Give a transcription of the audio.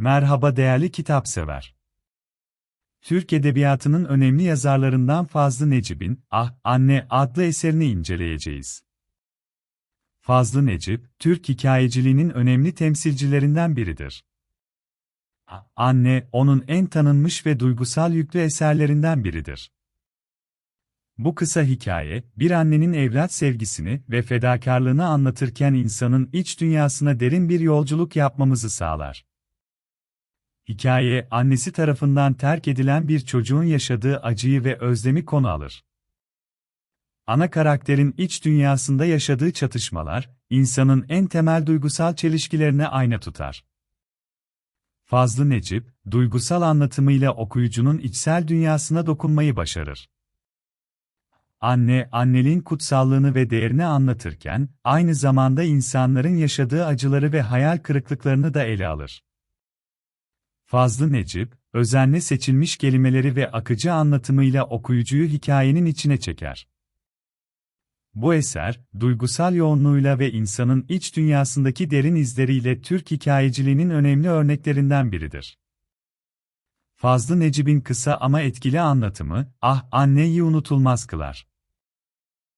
Merhaba değerli kitapsever. Türk Edebiyatı'nın önemli yazarlarından Fazlı Necip'in Ah, Anne adlı eserini inceleyeceğiz. Fazlı Necip, Türk hikayeciliğinin önemli temsilcilerinden biridir. Ah, Anne, onun en tanınmış ve duygusal yüklü eserlerinden biridir. Bu kısa hikaye, bir annenin evlat sevgisini ve fedakarlığını anlatırken insanın iç dünyasına derin bir yolculuk yapmamızı sağlar. Hikaye, annesi tarafından terk edilen bir çocuğun yaşadığı acıyı ve özlemi konu alır. Ana karakterin iç dünyasında yaşadığı çatışmalar, insanın en temel duygusal çelişkilerine ayna tutar. Fazlı Necip, duygusal anlatımıyla okuyucunun içsel dünyasına dokunmayı başarır. Anne, anneliğin kutsallığını ve değerini anlatırken, aynı zamanda insanların yaşadığı acıları ve hayal kırıklıklarını da ele alır. Fazlı Necip, özenle seçilmiş kelimeleri ve akıcı anlatımıyla okuyucuyu hikayenin içine çeker. Bu eser, duygusal yoğunluğuyla ve insanın iç dünyasındaki derin izleriyle Türk hikayeciliğinin önemli örneklerinden biridir. Fazlı Necip'in kısa ama etkili anlatımı, ah anneyi unutulmaz kılar.